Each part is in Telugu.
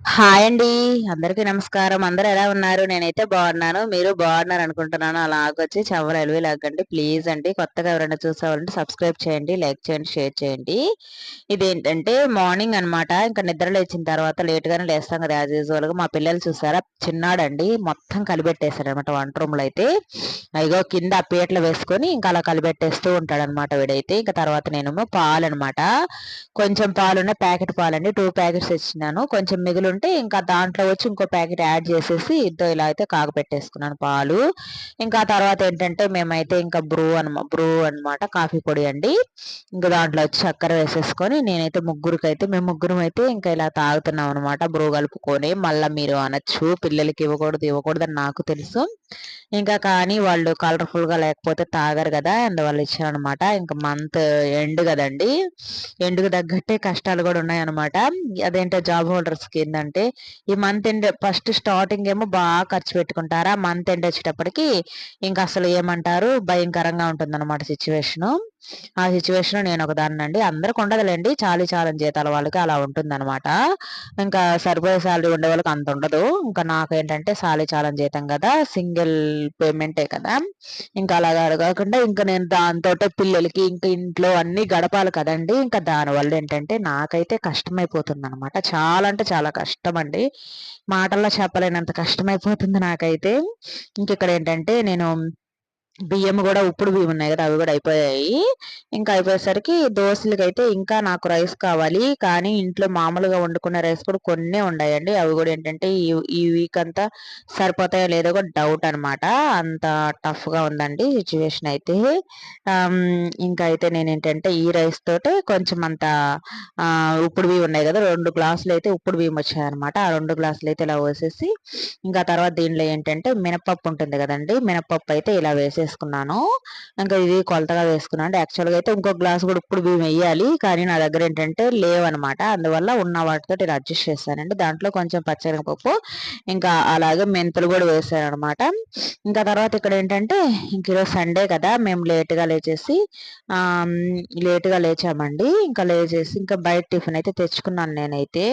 హాయ్ అండి. అందరికీ నమస్కారం. అందరు ఎలా ఉన్నారు? నేనైతే బాగున్నాను. మీరు బాగున్నారు అనుకుంటున్నాను. అలాగొచ్చి చవర ఎలివి లాగండి. ప్లీజ్ అండి కొత్తగా ఎవరైనా చూసేవాళ్ళంటే సబ్స్క్రైబ్ చేయండి లైక్ చేయండి షేర్ చేయండి. ఇదేంటంటే మార్నింగ్ అనమాట ఇంకా నిద్ర లేచిన తర్వాత లేట్గానే లేస్తాం కదా యాజ్ యూజువల్గా మా పిల్లలు చూసారా? చిన్నాడండి. మొత్తం కలిపెట్టేశాడు అనమాట వంట రూమ్లో అయితే. అయ్యో కింద పీటలు వేసుకొని ఇంకా అలా కలిపెట్టేస్తూ ఉంటాడు అనమాట వీడైతే. ఇంకా తర్వాత నేను పాలు అనమాట కొంచెం పాలున్న ప్యాకెట్ పాలండి. టూ ప్యాకెట్స్ ఇచ్చినాను కొంచెం మిగులు ఉంటే ఇంకా దాంట్లో వచ్చి ఇంకో ప్యాకెట్ యాడ్ చేసేసి ఇద్దరు ఇలా అయితే కాగపెట్టేసుకున్నాను పాలు. ఇంకా తర్వాత ఏంటంటే మేమైతే ఇంకా బ్రూ అనమా బ్రూ అనమాట కాఫీ పొడి అండి. ఇంకా దాంట్లో వచ్చి చక్కెర వేసేసుకొని నేనైతే ముగ్గురికి అయితే మేము ముగ్గురం అయితే ఇంకా ఇలా తాగుతున్నాం అనమాట బ్రూ కలుపుకొని. మళ్ళీ మీరు అనొచ్చు పిల్లలకి ఇవ్వకూడదు ఇవ్వకూడదు అని నాకు తెలుసు. ఇంకా కానీ వాళ్ళు కలర్ఫుల్గా లేకపోతే తాగరు కదా అందువల్ల ఇచ్చారనమాట ఇంకా మంత్ ఎండ్ కదండి. ఎండుకు తగ్గట్టే కష్టాలు కూడా ఉన్నాయన్నమాట. అదేంటో జాబ్ హోల్డర్స్కి ఏంటంటే ఈ మంత్ ఎండ్ ఫస్ట్ స్టార్టింగ్ ఏమో బాగా ఖర్చు పెట్టుకుంటారా. మంత్ ఎండ్ వచ్చేటప్పటికి ఇంకా అసలు ఏమంటారు? భయంకరంగా ఉంటుంది అనమాట సిచ్యువేషను ఆ సిచ్యువేషన్ నేను ఒక దాన్ని అండి అందరికి ఉండదులేండి చాలీ చాలని జీతాల వాళ్ళకి అలా ఉంటుందన్నమాట. ఇంకా సరిపోయే శాలరీ ఉండే వాళ్ళకి అంత ఉండదు. ఇంకా నాకు ఏంటంటే చాలీ చాలని జీతం కదా. సింగిల్ పేమెంటే కదా. ఇంకా అలాగా కాకుండా ఇంకా నేను దాంతో పిల్లలకి ఇంకా ఇంట్లో అన్ని గడపాలి కదండి. ఇంకా దానివల్ల ఏంటంటే నాకైతే కష్టమైపోతుంది అనమాట చాలా అంటే చాలా కష్టం అండి మాటల్లో చెప్పలేనంత కష్టమైపోతుంది నాకైతే. ఇంక ఇక్కడ ఏంటంటే నేను బియ్యం కూడా ఉప్పుడు బియ్యం ఉన్నాయి కదా అవి కూడా అయిపోయాయి. ఇంకా అయిపోయేసరికి దోశలకి అయితే ఇంకా నాకు రైస్ కావాలి. కానీ ఇంట్లో మామూలుగా వండుకునే రైస్ కూడా కొన్నే ఉన్నాయండి అవి కూడా ఏంటంటే ఈ ఈ వీక్ అంతా సరిపోతాయో లేదో కూడా డౌట్ అనమాట అంత టఫ్గా ఉందండి సిచ్యువేషన్ అయితే. ఇంకా అయితే నేను ఏంటంటే ఈ రైస్ తోటే కొంచెం అంత ఉప్పుడు బియ్యం ఉన్నాయి కదా రెండు గ్లాసులు అయితే ఉప్పుడు బియ్యం వచ్చాయన్నమాట. ఆ రెండు గ్లాసులు అయితే ఇలా వేసేసి ఇంకా తర్వాత దీనిలో ఏంటంటే మినపప్పు ఉంటుంది కదండి మినపప్పు అయితే ఇలా వేసేసి వేసుకున్నాను ఇంకా ఇది కొలతగా వేసుకున్నాను అంటే యాక్చువల్గా అయితే ఇంకో గ్లాస్ కూడా ఇప్పుడు మేము వేయాలి కానీ నా దగ్గర ఏంటంటే లేవనమాట అందువల్ల ఉన్న వాటితో నేను అడ్జస్ట్ చేస్తానండి. దాంట్లో కొంచెం పచ్చనిపప్పు ఇంకా అలాగే మెంతులు కూడా వేసాను అనమాట ఇంకా తర్వాత ఇక్కడ ఏంటంటే ఇంక ఈరోజు సండే కదా. మేము లేట్గా లేచేసి లేట్గా లేచామండి. ఇంకా లేచేసి ఇంకా బయట టిఫిన్ అయితే తెచ్చుకున్నాను నేనైతే.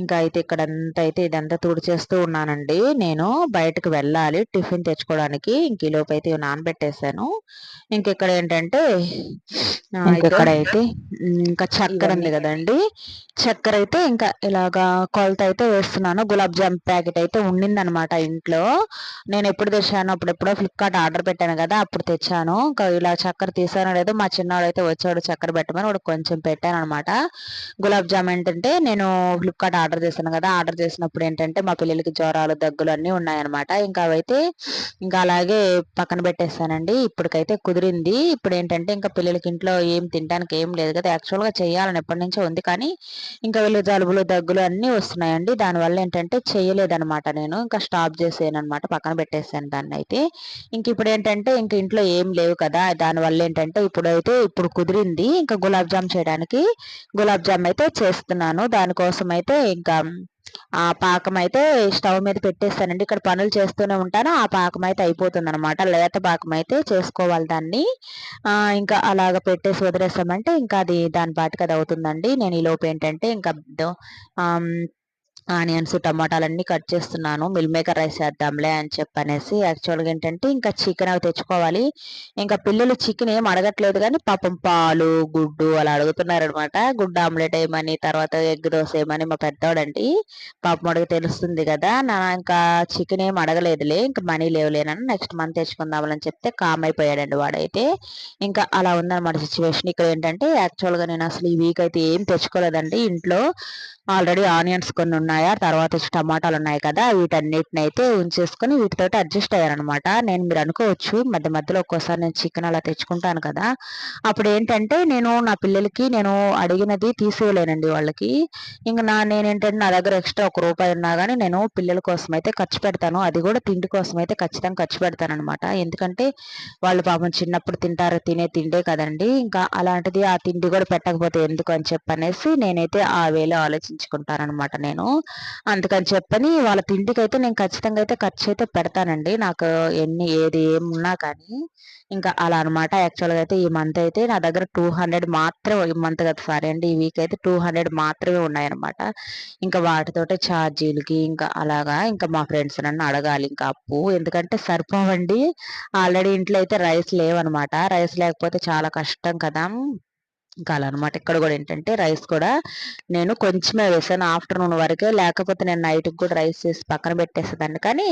ఇంకా అయితే ఇక్కడ అంతా అయితే ఇదంతా తుడిచేస్తూ ఉన్నానండి. నేను బయటకు వెళ్ళాలి టిఫిన్ తెచ్చుకోవడానికి. ఇంక ఈ లోపు అయితే నానబెట్టేశాను ఇంకెక్కడ ఏంటంటే ఇక్కడ అయితే? ఇంకా చక్కెర ఉంది కదండి. చక్కెర అయితే ఇంకా ఇలాగా కొలత అయితే వేస్తున్నాను. గులాబ్ జామ్ ప్యాకెట్ అయితే ఉండిందనమాట ఇంట్లో. నేను ఎప్పుడు తెచ్చాను అప్పుడెప్పుడో ఫ్లిప్కార్ట్ ఆర్డర్ పెట్టాను కదా అప్పుడు తెచ్చాను. ఇంకా ఇలా చక్కెర తీసానో లేదో మా చిన్నవాడు అయితే వచ్చాడు చక్కెర పెట్టమని వాడు కొంచెం పెట్టాను అనమాట గులాబ్ జామ్ ఏంటంటే నేను ఫ్లిప్కార్ట్ ఆర్డర్ చేశాను కదా ఆర్డర్ చేసినప్పుడు ఏంటంటే మా పిల్లలకి జ్వరాలు దగ్గులు అన్నీ ఉన్నాయన్నమాట ఇంకా అవైతే ఇంకా అలాగే పక్కన పెట్టేస్తానండి. ఇప్పటికైతే కుదిరింది. ఇప్పుడు ఏంటంటే ఇంకా పిల్లలకి ఇంట్లో ఏం తినడానికి ఏం లేదు కదా. యాక్చువల్గా చేయాలని ఎప్పటి నుంచో ఉంది. కానీ ఇంకా వీళ్ళు జలుబులు దగ్గులు అన్నీ వస్తున్నాయండి. దానివల్ల ఏంటంటే చేయలేదనమాట నేను. ఇంకా స్టాప్ చేసాను అనమాట పక్కన పెట్టేసాను దాన్ని అయితే ఇంక ఇప్పుడు ఏంటంటే ఇంక ఇంట్లో ఏం లేవు కదా. దానివల్ల ఏంటంటే ఇప్పుడైతే ఇప్పుడు కుదిరింది. ఇంకా గులాబ్ జామ్ చేయడానికి గులాబ్ జామ్ అయితే చేస్తున్నాను. దానికోసం అయితే ఇంకా ఆ పాకం అయితే స్టవ్ మీద పెట్టేస్తానండి. ఇక్కడ పనులు చేస్తూనే ఉంటాను. ఆ పాకం అయితే అయిపోతుంది అనమాట లేత పాకం అయితే చేసుకోవాలి దాన్ని. ఇంకా అలాగ పెట్టేసి వదిలేస్తామంటే ఇంకా అది దాని పాటికి అది అవుతుందండి. నేను ఈ లోపు ఏంటంటే ఇంకా ఆనియన్స్ టమాటాలన్నీ కట్ చేస్తున్నాను. మిల్ మేకర్ రైస్ చేద్దాంలే అని చెప్పనేసి యాక్చువల్గా ఏంటంటే ఇంకా చికెన్ అవి తెచ్చుకోవాలి. ఇంకా పిల్లలు చికెన్ ఏం అడగట్లేదు కానీ పాపం పాలు గుడ్డు అలా అడుగుతున్నారు అనమాట గుడ్డు ఆమ్లెట్ ఏమని తర్వాత ఎగ్ దోశ ఏమని మా పెద్దవాడండి పాపం అడిగి తెలుస్తుంది కదా నా ఇంకా చికెన్ ఏం అడగలేదులే ఇంకా మనీ లేవులేనని నెక్స్ట్ మంత్ తెచ్చుకుందామని చెప్తే కామ్ అయిపోయాడండి వాడైతే. ఇంకా అలా ఉందన్నమాట సిచ్యువేషన్. ఇక్కడ ఏంటంటే యాక్చువల్గా నేను అసలు ఈ వీక్ అయితే ఏం తెచ్చుకోలేదండి ఇంట్లో. ఆల్రెడీ ఆనియన్స్ కొన్ని ఉన్నాయా? తర్వాత వచ్చి టమాటాలు ఉన్నాయి కదా వీటన్నిటిని అయితే ఉంచేసుకొని వీటితో అడ్జస్ట్ అయ్యారనమాట నేను మీరు అనుకోవచ్చు మధ్య మధ్యలో ఒక్కోసారి నేను చికెన్ అలా తెచ్చుకుంటాను కదా. అప్పుడు ఏంటంటే నేను నా పిల్లలకి నేను అడిగినది తీసేయలేనండి వాళ్ళకి. ఇంకా నా నేనేంటంటే నా దగ్గర ఎక్స్ట్రా ఒక రూపాయి ఉన్నా కానీ నేను పిల్లల కోసం అయితే ఖర్చు పెడతాను. అది కూడా తిండి కోసం అయితే ఖచ్చితంగా ఖర్చు పెడతాను అనమాట ఎందుకంటే వాళ్ళు పాపం చిన్నప్పుడు తింటారు తినే తిండే కదండి. ఇంకా అలాంటిది ఆ తిండి కూడా పెట్టకపోతే ఎందుకు అని చెప్పనేసి నేనైతే ఆ వేలో ఆలోచించి ఆలోచించుకుంటానమాట నేను. అందుకని చెప్పని వాళ్ళ తిండికైతే నేను ఖచ్చితంగా అయితే ఖర్చు అయితే పెడతానండి. నాకు ఎన్ని ఏది ఏమున్నా కానీ ఇంకా అలా అనమాట యాక్చువల్గా అయితే ఈ మంత్ అయితే నా దగ్గర టూ హండ్రెడ్ మాత్రమే ఈ మంత్ కదా సారీ అండి. ఈ వీక్ అయితే టూ హండ్రెడ్ మాత్రమే ఉన్నాయన్నమాట. ఇంకా వాటితోటే ఛార్జీలకి ఇంకా అలాగా ఇంకా మా ఫ్రెండ్స్ నన్ను అడగాలి ఇంకా అప్పు. ఎందుకంటే సరిపోవండి. ఆల్రెడీ ఇంట్లో అయితే రైస్ లేవన్నమాట. రైస్ లేకపోతే చాలా కష్టం కదా. ఇంకా అలా అనమాట ఇక్కడ కూడా ఏంటంటే రైస్ కూడా నేను కొంచెమే వేసాను ఆఫ్టర్నూన్ వరకే. లేకపోతే నేను నైట్కి కూడా రైస్ చేసి పక్కన పెట్టేసేదాన్ని. కానీ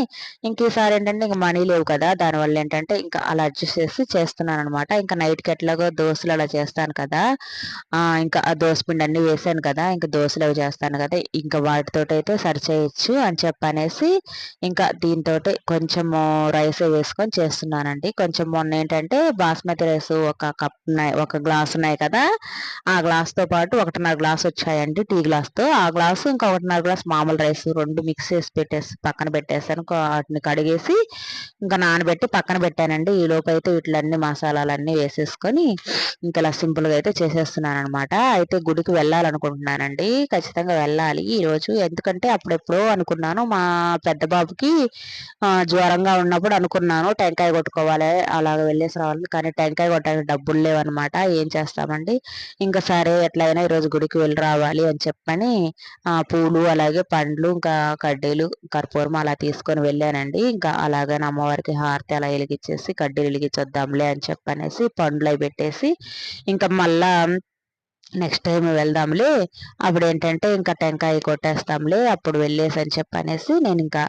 ఇంక ఈసారి ఏంటంటే ఇంకా మనీ లేవు కదా. దానివల్ల ఏంటంటే ఇంకా అలా అడ్జస్ట్ చేసి చేస్తున్నాను అనమాట ఇంకా నైట్కి ఎట్లాగో దోశలు అలా చేస్తాను కదా. ఇంకా ఆ దోశ పిండి అన్నీ వేసాను కదా. ఇంకా దోశలు అవి చేస్తాను కదా. ఇంకా వాటితో అయితే సరి చేయొచ్చు అని చెప్పనేసి ఇంకా దీంతో కొంచెం రైస్ వేసుకొని చేస్తున్నానండి. కొంచెం మొన్న ఏంటంటే బాస్మతి రైస్ ఒక కప్ ఒక గ్లాస్ ఉన్నాయి కదా. ఆ గ్లాస్తో పాటు ఒకటిన్నర గ్లాస్ వచ్చాయండి టీ గ్లాస్తో ఆ గ్లాసు ఇంకా ఒకటిన్నర గ్లాస్ మామూలు రైస్ రెండు మిక్స్ చేసి పెట్టేసి పక్కన పెట్టేసాను వాటిని కడిగేసి ఇంకా నానబెట్టి పక్కన పెట్టానండి. ఈ లోపు అయితే వీటిలన్నీ మసాలాలన్నీ వేసేసుకొని ఇంకా ఇలా సింపుల్గా అయితే చేసేస్తున్నాను అనమాట అయితే గుడికి వెళ్ళాలనుకుంటున్నానండి. ఖచ్చితంగా వెళ్ళాలి ఈరోజు ఎందుకంటే అప్పుడెప్పుడో అనుకున్నాను. మా పెద్ద బాబుకి జ్వరంగా ఉన్నప్పుడు అనుకున్నాను టెంకాయ కొట్టుకోవాలి అలాగ వెళ్ళేసి రావాలి కానీ టెంకాయ కొట్టడానికి డబ్బులు లేవన్నమాట. ఏం చేస్తామండి? ఇంకా సరే ఎట్లయినా ఈరోజు గుడికి వెళ్ళి రావాలి అని చెప్పని ఆ పూలు అలాగే పండ్లు ఇంకా కడ్డీలు కర్పూరం అలా తీసుకొని వెళ్ళానండి. ఇంకా అలాగే అమ్మవారికి హారతి అలా వెలిగించేసి కడ్డీలు వెలిగించొద్దాంలే అని చెప్పనేసి పండ్లు అవి పెట్టేసి ఇంకా మళ్ళా నెక్స్ట్ టైం వెళ్దాంలే అప్పుడు ఏంటంటే ఇంకా టెంకాయ కొట్టేస్తాంలే అప్పుడు వెళ్ళేసి అని చెప్పనేసి నేను ఇంకా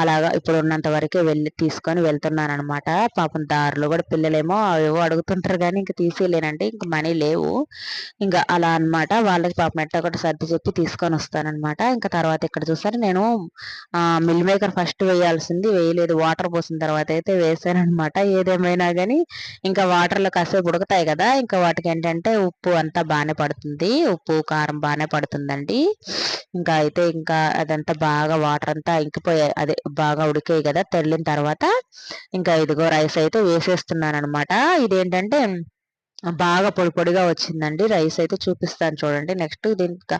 అలాగా ఇప్పుడు ఉన్నంత వరకే వెళ్ళి తీసుకొని వెళ్తున్నాను అనమాట పాపం దారిలో కూడా పిల్లలేమో ఏవో అడుగుతుంటారు కానీ ఇంకా తీసేయలేనంటే ఇంక మనీ లేవు. ఇంకా అలా అనమాట వాళ్ళకి పాపం ఎట్ట ఒకటి సర్ది చెప్పి తీసుకొని వస్తానమాట ఇంకా తర్వాత ఇక్కడ చూసారు నేను మిల్ మేకర్ ఫస్ట్ వేయాల్సింది వేయలేదు. వాటర్ పోసిన తర్వాత అయితే వేసాను అనమాట ఏదేమైనా కానీ ఇంకా వాటర్లో కాసేపు ఉడకతాయి కదా ఇంకా వాటికి ఏంటంటే ఉప్పు అంతా బాగానే పడుతుంది. ఉప్పు కారం బాగానే పడుతుందండి. ఇంకా అయితే ఇంకా అదంతా బాగా వాటర్ అంతా ఇంకిపోయాయి అదే బాగా ఉడికాయి కదా తెల్లిన తర్వాత. ఇంకా ఇదిగో రైస్ అయితే వేసేస్తున్నాను అనమాట ఇదేంటంటే బాగా పొడి పొడిగా వచ్చిందండి. రైస్ అయితే చూపిస్తాను చూడండి. నెక్స్ట్ దీనికి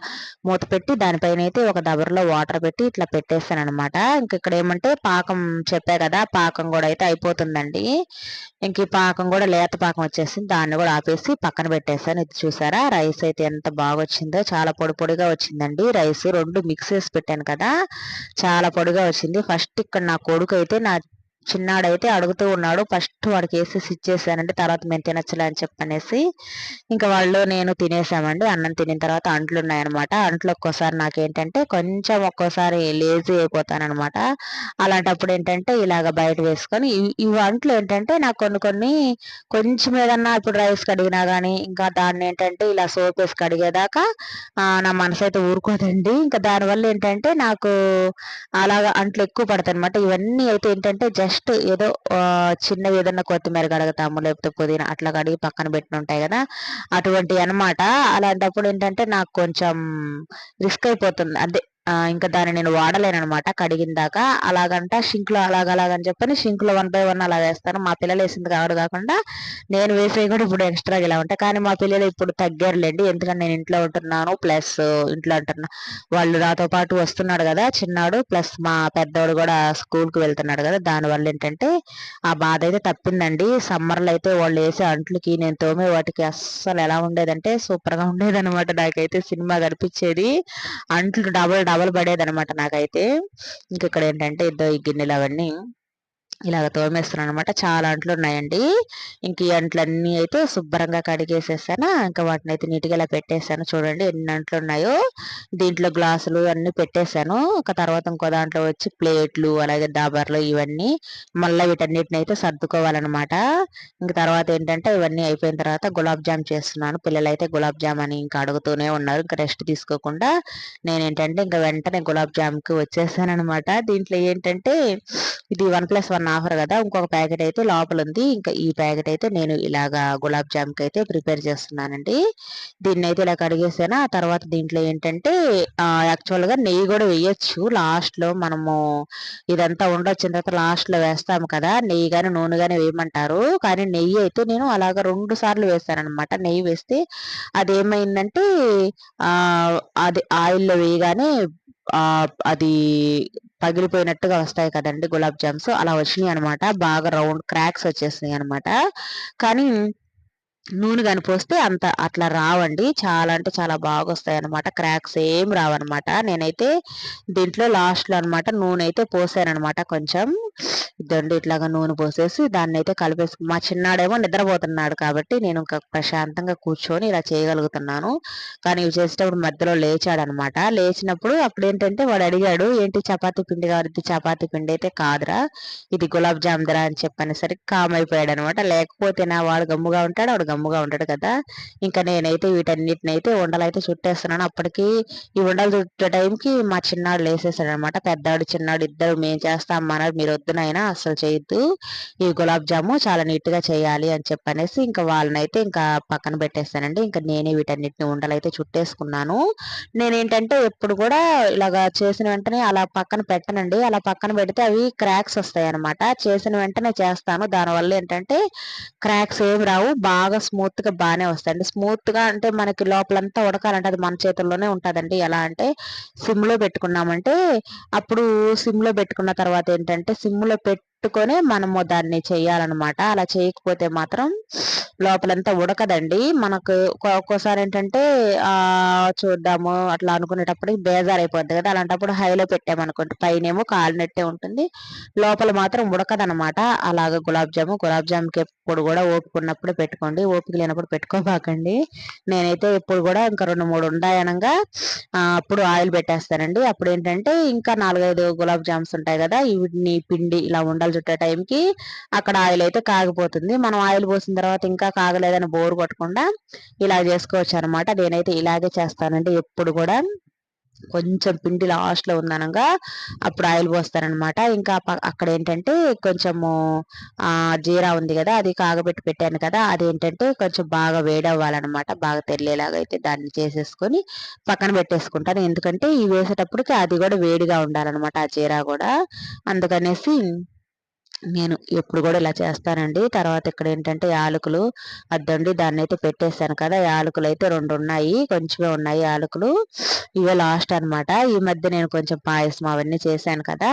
మూత పెట్టి దానిపైన అయితే ఒక దబర్లో వాటర్ పెట్టి ఇట్లా పెట్టేస్తాను అనమాట ఇంక ఇక్కడ ఏమంటే పాకం చెప్పా కదా పాకం కూడా అయితే అయిపోతుందండి. ఇంక ఈ పాకం కూడా లేత పాకం వచ్చేసింది. దాన్ని కూడా ఆపేసి పక్కన పెట్టేసాను ఇది చూసారా? రైస్ అయితే ఎంత బాగా వచ్చిందో. చాలా పొడి పొడిగా వచ్చిందండి. రైస్ రెండు మిక్స్ చేసి పెట్టాను కదా చాలా పొడిగా వచ్చింది. ఫస్ట్ ఇక్కడ నా కొడుకు అయితే నా చిన్నాడైతే అడుగుతూ ఉన్నాడు ఫస్ట్ వాడికి వేసేసి ఇచ్చేసానండి తర్వాత మేము తినచ్చలే అని చెప్పనేసి ఇంకా వాళ్ళు నేను తినేసామండి. అన్నం తినిన తర్వాత అంట్లు ఉన్నాయన్నమాట అంట్లు ఒక్కోసారి నాకేంటంటే కొంచెం ఒక్కోసారి లేజీ అయిపోతానమాట అలాంటప్పుడు ఏంటంటే ఇలాగ బయట వేసుకొని ఈ అంట్లు ఏంటంటే నాకు కొన్ని కొన్ని కొంచెం ఏదన్నా ఇప్పుడు రైస్ కడిగినా కానీ ఇంకా దాన్ని ఏంటంటే ఇలా సోప్ వేసి కడిగేదాకా నా మనసు అయితే ఊరుకోదండి. ఇంకా దానివల్ల ఏంటంటే నాకు అలాగా అంట్లు ఎక్కువ పడతాయి అనమాట ఇవన్నీ అయితే ఏంటంటే జస్ట్ జస్ట్ ఏదో చిన్నవి ఏదన్నా కొత్తిమీర కడగతాము లేకపోతే పుదీనా అట్లా కడిగి పక్కన పెట్టిన ఉంటాయి కదా అటువంటివి అనమాట అలాంటప్పుడు ఏంటంటే నాకు కొంచెం రిస్క్ అయిపోతుంది. అదే ఇంకా దాన్ని నేను వాడలేను అనమాట కడిగిన దాకా. అలాగంట షింక్లో అలాగలాగని చెప్పని షింక్లో వన్ బై వన్ అలా వేస్తాను. మా పిల్లలు వేసింది కావడం కాకుండా నేను వేసే కూడా ఇప్పుడు ఎక్స్ట్రాగా ఇలా ఉంటాయి. కానీ మా పిల్లలు ఇప్పుడు తగ్గారులేండి. ఎందుకంటే నేను ఇంట్లో ఉంటున్నాను. ప్లస్ ఇంట్లో అంటున్నా వాళ్ళు నాతో పాటు వస్తున్నాడు కదా చిన్నాడు. ప్లస్ మా పెద్దోడు కూడా స్కూల్కి వెళ్తున్నాడు కదా. దానివల్ల ఏంటంటే ఆ బాధ అయితే తప్పిందండి. సమ్మర్లో అయితే వాళ్ళు వేసే అంట్లకి నేను తోమే వాటికి అస్సలు ఎలా ఉండేదంటే సూపర్గా ఉండేదనమాట నాకైతే. సినిమా కనిపించేది. అంట్లు డబల్ డబల్ పడేది అనమాట నాకైతే. ఇంక ఇక్కడ ఏంటంటే ఇద్దరు ఈ గిన్నెలు అవన్నీ. ఇలాగ తోమేస్తున్నాను అనమాట చాలా అంట్లు ఉన్నాయండి. ఇంక ఈ అంట్లన్నీ అయితే శుభ్రంగా కడిగేసేసాను. ఇంకా వాటిని అయితే నీట్గా ఇలా పెట్టేశాను చూడండి ఎన్ని అంట్లు ఉన్నాయో. దీంట్లో గ్లాసులు అన్నీ పెట్టేశాను ఒక తర్వాత ఇంకో దాంట్లో వచ్చి ప్లేట్లు అలాగే దాబర్లు ఇవన్నీ మళ్ళీ వీటన్నిటిని అయితే సర్దుకోవాలన్నమాట. ఇంక తర్వాత ఏంటంటే ఇవన్నీ అయిపోయిన తర్వాత గులాబ్ జామ్ చేస్తున్నాను. పిల్లలు అయితే గులాబ్ జామ్ అని ఇంకా అడుగుతూనే ఉన్నారు. ఇంకా రెస్ట్ తీసుకోకుండా నేను ఏంటంటే ఇంకా వెంటనే గులాబ్ జామ్కి వచ్చేసాను అనమాట దీంట్లో ఏంటంటే ఇది వన్ ప్లస్ వన్ ఆఫర్ కదా! ఇంకొక ప్యాకెట్ అయితే లోపల ఉంది ఇంకా ఈ ప్యాకెట్ అయితే నేను ఇలాగా గులాబ్ జామ్కి అయితే ప్రిపేర్ చేస్తున్నానండి. దీన్ని అయితే ఇలా కడిగేసాను. ఆ తర్వాత దీంట్లో ఏంటంటే యాక్చువల్గా నెయ్యి కూడా వేయచ్చు. లాస్ట్లో మనము ఇదంతా ఉండొచ్చిన తర్వాత లాస్ట్లో వేస్తాము కదా! నెయ్యి కానీ నూనె కానీ వేయమంటారు. కానీ నెయ్యి అయితే నేను అలాగ రెండు సార్లు వేస్తానమాట నెయ్యి వేస్తే అదేమైందంటే అది ఆయిల్లో వేయగానే అది పగిలిపోయినట్టుగా వస్తాయి కదండి గులాబ్ జామ్స్. అలా వచ్చినాయి అనమాట బాగా రౌండ్ క్రాక్స్ వచ్చేసినాయి అనమాట కానీ నూనె కానీ పోస్తే అంత అట్లా రావండి. చాలా అంటే చాలా బాగా వస్తాయి అనమాట క్రాక్స్ ఏం రావన్నమాట. నేనైతే దీంట్లో లాస్ట్లో అనమాట నూనె అయితే పోసాను అనమాట కొంచెం. ఇదండి ఇట్లాగా నూనె పోసేసి దాన్ని అయితే కలిపేసి మా చిన్నాడేమో నిద్రపోతున్నాడు కాబట్టి నేను ఇంకా ప్రశాంతంగా కూర్చొని ఇలా చేయగలుగుతున్నాను. కానీ ఇవి చేసేటప్పుడు మధ్యలో లేచాడు అనమాట లేచినప్పుడు అప్పుడు ఏంటంటే వాడు అడిగాడు ఏంటి చపాతీ పిండి కావాలి చపాతీ పిండి అయితే కాదురా. ఇది గులాబ్ జామ్ దరా అని చెప్పనేసరికి కామ్ అయిపోయాడు అనమాట లేకపోతే నా వాడు గమ్ముగా ఉంటాడు వాడు గమ్ముగా ఉంటాడు కదా. ఇంకా నేనైతే వీటన్నిటిని అయితే ఉండలు అయితే చుట్టేస్తున్నాను. అప్పటికి ఈ ఉండలు చుట్టే టైంకి మా చిన్నాడు లేసేసాడు అనమాట పెద్దాడు చిన్నాడు ఇద్దరు మేము చేస్తాం అన్నారు మీరు వద్దునైనా అసలు చేయొద్దు. ఈ గులాబ్ జాము చాలా నీట్గా చేయాలి అని చెప్పనేసి ఇంకా వాళ్ళనైతే ఇంకా పక్కన పెట్టేస్తానండి. ఇంకా నేనే వీటన్నిటిని ఉండలు అయితే చుట్టేసుకున్నాను. నేనేంటంటే ఎప్పుడు కూడా ఇలాగా చేసిన వెంటనే అలా పక్కన పెట్టనండి. అలా పక్కన పెడితే అవి క్రాక్స్ వస్తాయి అనమాట చేసిన వెంటనే చేస్తాను. దానివల్ల ఏంటంటే క్రాక్స్ ఏమి రావు. బాగా స్మూత్గా బాగానే వస్తాయండి స్మూత్గా అంటే మనకి లోపలంతా ఉడకాలంటే అది మన చేతుల్లోనే ఉంటుందండి. ఎలా అంటే సిమ్లో పెట్టుకున్నామంటే అప్పుడు సిమ్లో పెట్టుకున్న తర్వాత ఏంటంటే సిమ్లో పెట్టుకొని మనము దాన్ని చేయాలన్నమాట. అలా చేయకపోతే మాత్రం లోపలంతా ఉడకదండి. మనకు ఒక్కోసారి ఏంటంటే చూద్దాము అట్లా అనుకునేటప్పుడు బేజార్ అయిపోద్ది కదా. అలాంటప్పుడు హైలో పెట్టామనుకోండి పైనేమో కాలినట్టే ఉంటుంది. లోపల మాత్రం ఉడకదనమాట అలాగ గులాబ్ జాము గులాబ్ జామ్కి ఎప్పుడు కూడా ఓపిక ఉన్నప్పుడు పెట్టుకోండి. ఓపిక లేనప్పుడు పెట్టుకోబాకండి. నేనైతే ఎప్పుడు కూడా ఇంకా రెండు మూడు ఉండాయనగా అప్పుడు ఆయిల్ పెట్టేస్తానండి. అప్పుడు ఏంటంటే ఇంకా నాలుగైదు గులాబ్ జామ్స్ ఉంటాయి కదా వీటిని పిండి ఇలా ఉండాలి చుట్టే టైంకి అక్కడ ఆయిల్ అయితే కాగిపోతుంది. మనం ఆయిల్ పోసిన తర్వాత ఇంకా కాగలేదని బోర్ కొట్టకుండా ఇలా చేసుకోవచ్చు అనమాట నేనైతే ఇలాగే చేస్తానండి. ఎప్పుడు కూడా కొంచెం పిండి లాస్ట్లో ఉందనగా అప్పుడు ఆయిల్ పోస్తారనమాట ఇంకా అక్కడ ఏంటంటే కొంచెము జీరా ఉంది కదా అది కాగబెట్టి పెట్టాను కదా అది ఏంటంటే కొంచెం బాగా వేడవ్వాలన్నమాట. బాగా తెల్లేలాగా అయితే దాన్ని చేసేసుకొని పక్కన పెట్టేసుకుంటాను. ఎందుకంటే ఈ వేసేటప్పటికి అది కూడా వేడిగా ఉండాలన్నమాట ఆ జీరా కూడా. అందుకనేసి నేను ఎప్పుడు కూడా ఇలా చేస్తానండి. తర్వాత ఇక్కడ ఏంటంటే యాలకులు అద్దండి దాన్ని అయితే పెట్టేశాను కదా. యాలకులు అయితే రెండు ఉన్నాయి కొంచెమే ఉన్నాయి యాలకులు. ఇవే లాస్ట్ అనమాట ఈ మధ్య నేను కొంచెం పాయసం అవన్నీ చేశాను కదా.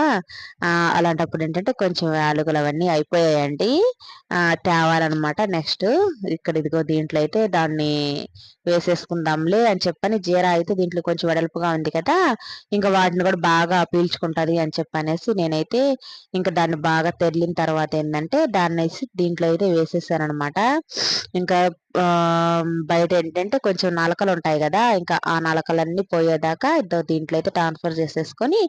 అలాంటప్పుడు ఏంటంటే కొంచెం యాలకులు అవన్నీ అయిపోయాయండి. తేవాలన్నమాట నెక్స్ట్ ఇక్కడ ఇదిగో దీంట్లో అయితే దాన్ని వేసేసుకుందాంలే అని చెప్పని జీరా అయితే దీంట్లో కొంచెం వెడల్పుగా ఉంది కదా. ఇంకా వాటిని కూడా బాగా పీల్చుకుంటుంది అని చెప్పనేసి నేనైతే ఇంకా దాన్ని బాగా తెరిలిన తర్వాత ఏంటంటే దాన్ని దీంట్లో అయితే వేసేసాను అనమాట ఇంకా బయట ఏంటంటే కొంచెం నలకలు ఉంటాయి కదా ఇంకా ఆ నలకలన్నీ పోయేదాకా దీంట్లో అయితే ట్రాన్స్ఫర్ చేసేసుకొని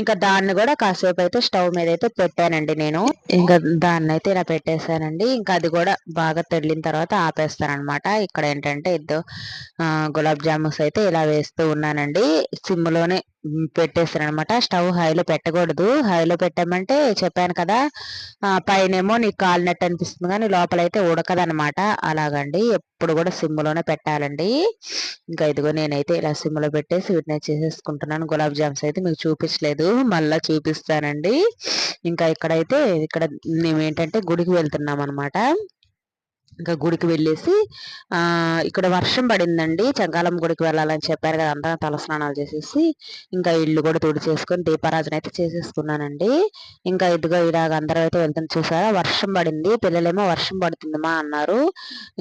ఇంకా దాన్ని కూడా కాసేపు అయితే స్టవ్ మీద అయితే పెట్టానండి నేను. ఇంకా దాన్ని అయితే ఇలా పెట్టేశానండి. ఇంకా అది కూడా బాగా తెల్లిన తర్వాత ఆపేస్తాను అనమాట ఇక్కడ ఏంటంటే ఇద్దరు గులాబ్ జామున్స్ అయితే ఇలా వేస్తూ ఉన్నానండి. సిమ్లోనే పెట్టేసాను అనమాట స్టవ్ హైలో పెట్టకూడదు. హైలో పెట్టామంటే చెప్పాను కదా పైనేమో నీకు కాలినట్టు అనిపిస్తుంది కానీ లోపలైతే ఉడకదనమాట అలాగండి. ఎప్పుడు కూడా సిమ్లోనే పెట్టాలండి. ఇంకా ఇదిగో నేనైతే ఇలా సిమ్లో పెట్టేసి వీటిని చేసేసుకుంటున్నాను. గులాబ్ జామ్స్ అయితే మీకు చూపించలేదు. మళ్ళీ చూపిస్తానండి. ఇంకా ఇక్కడైతే ఇక్కడ మేము ఏంటంటే గుడికి వెళ్తున్నాం అనమాట ఇంకా గుడికి వెళ్ళేసి ఇక్కడ వర్షం పడిందండి. చంగాలం గుడికి వెళ్ళాలని చెప్పారు కదా అందరం తలస్నానాలు చేసేసి ఇంకా ఇల్లు కూడా తుడిచేసుకొని దీపారాజన అయితే చేసేసుకున్నానండి. ఇంకా ఇదిగో ఇలాగ అందరూ అయితే వెళ్తుంది చూసారా? వర్షం పడింది. పిల్లలేమో వర్షం పడుతుందమ్మా అన్నారు.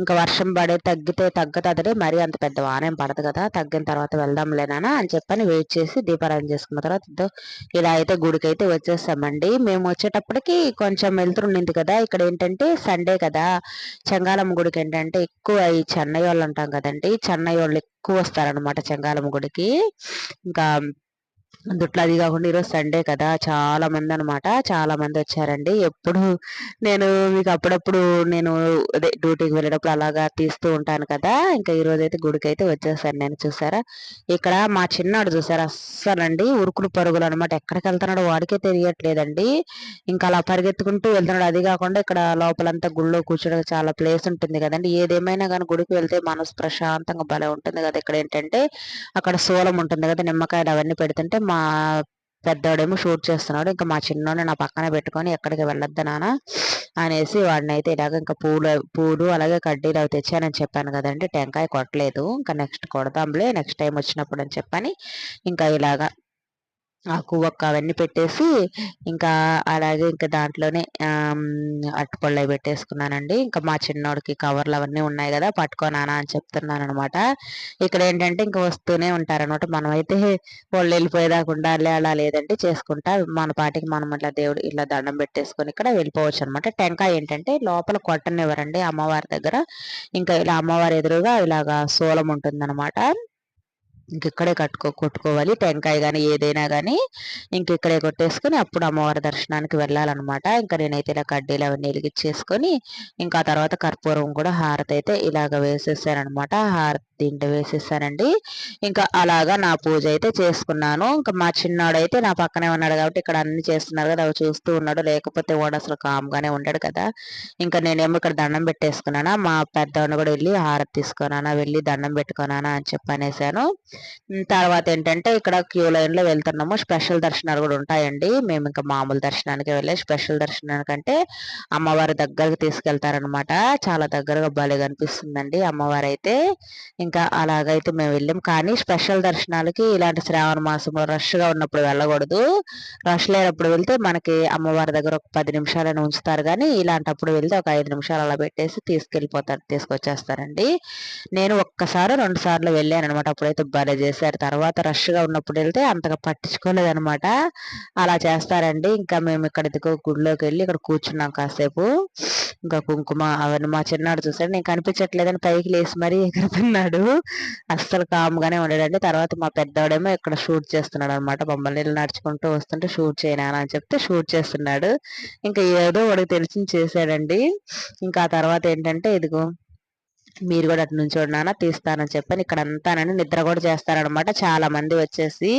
ఇంకా వర్షం పడే తగ్గితే తగ్గతుంది మరీ అంత పెద్ద వానేం పడదు కదా తగ్గిన తర్వాత వెళ్దాంలేనా అని చెప్పని వెయిట్ చేసి దీపారాజన చేసుకున్న తర్వాత ఇలా అయితే గుడికి అయితే వచ్చేసామండి. మేము వచ్చేటప్పటికి కొంచెం వెళ్తుండింది కదా ఇక్కడ ఏంటంటే సండే కదా చెంగాలమ్మ గుడికి ఏంటంటే ఎక్కువ ఈ చెన్నై వాళ్ళు అంటాం కదండి చెన్నై వాళ్ళు ఎక్కువ వస్తారనమాట చెంగాలమ్మ గుడికి ఇంకా అందుట్లో అది కాకుండా ఈరోజు సండే కదా చాలా మంది అనమాట చాలా మంది వచ్చారండి. ఎప్పుడు నేను మీకు అప్పుడప్పుడు నేను అదే డ్యూటీకి వెళ్ళేటప్పుడు అలాగా తీస్తూ ఉంటాను కదా ఇంకా ఈ రోజు అయితే గుడికి అయితే వచ్చేసాను నేను చూసారా? ఇక్కడ మా చిన్నాడు చూసారా అస్సలండి ఉరుకులు పరుగులు అనమాట ఎక్కడికి వెళ్తున్నాడో వాడికే తెలియట్లేదండి. ఇంకా అలా పరిగెత్తుకుంటూ వెళ్తున్నాడు. అది కాకుండా ఇక్కడ లోపలంతా గుళ్ళో కూర్చోడానికి చాలా ప్లేస్ ఉంటుంది కదండి. ఏదేమైనా కానీ గుడికి వెళ్తే మనసు ప్రశాంతంగా భలే ఉంటుంది కదా. ఇక్కడ ఏంటంటే అక్కడ సోలం ఉంటుంది కదా నిమ్మకాయలు అవన్నీ పెడుతుంటే మా పెద్దోడేమో షూట్ చేస్తున్నాడు. ఇంకా మా చిన్నోడిని నా పక్కన పెట్టుకొని ఎక్కడికి వెళ్ళొద్దు నాన్న అనేసి వాడిని అయితే ఇలాగ ఇంకా పూలు పూలు అలాగే కడ్డీలు అవి తెచ్చానని చెప్పాను కదండి. టెంకాయ కొట్టలేదు. ఇంకా నెక్స్ట్ కొడదాంలే నెక్స్ట్ టైం వచ్చినప్పుడు అని చెప్పని ఇంకా ఇలాగా ఆకు ఒక్క అవన్నీ పెట్టేసి ఇంకా అలాగే ఇంకా దాంట్లోనే అట్టుపళ్ళు పెట్టేసుకున్నానండి. ఇంకా మా చిన్నోడికి కవర్లు అవన్నీ ఉన్నాయి కదా పట్టుకోనానా అని చెప్తున్నాను అనమాట ఇక్కడ ఏంటంటే ఇంకా వస్తూనే ఉంటారనమాట మనం అయితే వాళ్ళు వెళ్ళిపోయేదాకా ఉండాలి అలా లేదంటే చేసుకుంటా మన పాటికి మనం ఇట్లా దేవుడు ఇలా దండం పెట్టేసుకొని ఇక్కడ వెళ్ళిపోవచ్చు అనమాట టెంకాయ ఏంటంటే లోపల కొట్టనివ్వరండి అమ్మవారి దగ్గర. ఇంకా ఇలా అమ్మవారి ఎదురుగా ఇలాగా సోలం ఉంటుంది ఇంకెక్కడే కట్టుకో కొట్టుకోవాలి. టెంకాయ కానీ ఏదైనా కానీ ఇంకెక్కడే కొట్టేసుకొని అప్పుడు అమ్మవారి దర్శనానికి వెళ్ళాలన్నమాట. ఇంకా నేనైతే ఇలా కడ్డీలు అవన్నీ వెలిగించేసుకొని ఇంకా తర్వాత కర్పూరం కూడా హారతి అయితే ఇలాగ వేసేసానమాట హారతి దీంట్లో వేసేసానండి. ఇంకా అలాగా నా పూజ అయితే చేసుకున్నాను. ఇంకా మా చిన్నాడు అయితే నా పక్కనే ఉన్నాడు కాబట్టి ఇక్కడ అన్ని చేస్తున్నారు కదా అవి చూస్తూ ఉన్నాడు. లేకపోతే వాడు అసలు కామ్గానే ఉండడు కదా. ఇంకా నేనేమో ఇక్కడ దండం పెట్టేసుకున్నానా మా పెద్దవాడిని కూడా వెళ్ళి హారతి తీసుకున్నానా వెళ్ళి దండం పెట్టుకున్నానా అని చెప్పి అనేసాను తర్వాత ఏంటంటే ఇక్కడ క్యూ లైన్లో వెళ్తున్నాము. స్పెషల్ దర్శనాలు కూడా ఉంటాయండి. మేము ఇంకా మామూలు దర్శనానికి వెళ్ళే స్పెషల్ దర్శనానికి అంటే అమ్మవారి దగ్గరకు తీసుకెళ్తారనమాట చాలా దగ్గరగా భలే కనిపిస్తుందండి అమ్మవారు అయితే ఇంకా అలాగైతే మేము వెళ్ళాం. కానీ స్పెషల్ దర్శనాలకి ఇలాంటి శ్రావణ మాసంలో రష్గా ఉన్నప్పుడు వెళ్ళకూడదు. రష్ లేనప్పుడు వెళ్తే మనకి అమ్మవారి దగ్గర ఒక పది నిమిషాలను ఉంచుతారు. కానీ ఇలాంటప్పుడు వెళ్తే ఒక ఐదు నిమిషాలు అలా పెట్టేసి తీసుకెళ్ళిపోతారు తీసుకొచ్చేస్తారండి. నేను ఒక్కసారి రెండు సార్లు వెళ్ళాను అనమాట అప్పుడైతే భలే చేశారు. తర్వాత రష్గా ఉన్నప్పుడు వెళ్తే అంతగా పట్టించుకోలేదనమాట అలా చేస్తారండి. ఇంకా మేము ఇక్కడ ఇదిగో గుడిలోకి వెళ్ళి ఇక్కడ కూర్చున్నాం కాసేపు. ఇంకా కుంకుమ అవన్నీ మా చిన్నాడు చూసాడు నేను కనిపించట్లేదని పైకి లేసి మరీ ఎగురుతున్నాడు. అస్సలు కామ్గానే ఉండడండి. తర్వాత మా పెద్దవాడేమో ఇక్కడ షూట్ చేస్తున్నాడు అనమాట బొమ్మల్ని నడుచుకుంటూ వస్తుంటే షూట్ చేయనా అని చెప్తే షూట్ చేస్తున్నాడు. ఇంకా ఏదో వాడికి తెలిసింది చేశాడండి. ఇంకా ఆ తర్వాత ఏంటంటే ఇదిగో మీరు కూడా అటు నుంచి నాన్న తీస్తానని చెప్పని ఇక్కడ అంతానని నిద్ర కూడా చేస్తారనమాట చాలా మంది వచ్చేసి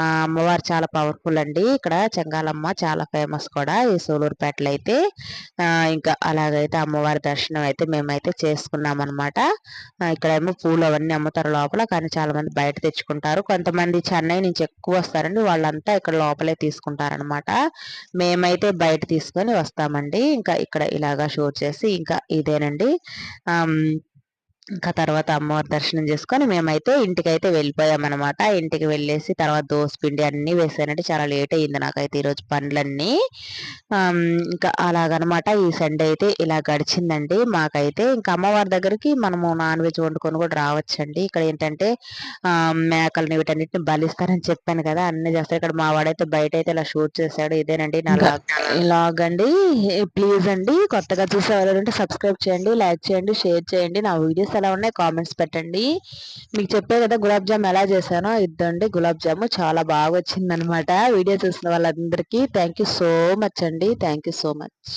అమ్మవారు చాలా పవర్ఫుల్ అండి. ఇక్కడ చెంగాలమ్మ చాలా ఫేమస్ కూడా ఈ సోలూరుపేటలో అయితే. ఇంకా అలాగైతే అమ్మవారి దర్శనం అయితే మేమైతే చేసుకున్నాం అనమాట ఇక్కడ ఏమో పూలు అవన్నీ అమ్ముతారు లోపల కానీ చాలా మంది బయట తెచ్చుకుంటారు. కొంతమంది చెన్నై నుంచి ఎక్కువ వస్తారండి. వాళ్ళంతా ఇక్కడ లోపలే తీసుకుంటారనమాట మేమైతే బయట తీసుకొని వస్తామండి. ఇంకా ఇక్కడ ఇలాగా షూట్ చేసి ఇంకా ఇదేనండి. ఇంకా తర్వాత అమ్మవారి దర్శనం చేసుకొని మేమైతే ఇంటికైతే వెళ్ళిపోయామన్నమాట. ఇంటికి వెళ్ళేసి తర్వాత దోశ పిండి అన్నీ వేసానంటే చాలా లేట్ అయ్యింది నాకైతే ఈరోజు పండ్లన్నీ ఇంకా అలాగనమాట ఈ సండే అయితే ఇలా గడిచిందండి. మాకైతే ఇంకా అమ్మవారి దగ్గరికి మనము నాన్ వెజ్ వండుకొని కూడా రావచ్చండి. ఇక్కడ ఏంటంటే మేకల్ని వీటన్నిటిని బలిస్తారని చెప్పాను కదా అన్ని చేస్తారు. ఇక్కడ మా వాడైతే బయట అయితే ఇలా షూట్ చేశాడు. ఇదేనండి నా లాగ్ అండి ప్లీజ్ అండి కొత్తగా చూసేవాళ్ళంటే సబ్స్క్రైబ్ చేయండి లైక్ చేయండి షేర్ చేయండి. నా వీడియోస్ ఎలా ఉన్నాయి కామెంట్స్ పెట్టండి. మీకు చెప్పే కదా గులాబ్ జామ్ ఎలా చేశానో ఇద్దండి గులాబ్ జాము. చాలా బాగా వచ్చిందనమాట వీడియో చూసిన వాళ్ళందరికీ థ్యాంక్ సో మచ్ అండి. Thank so much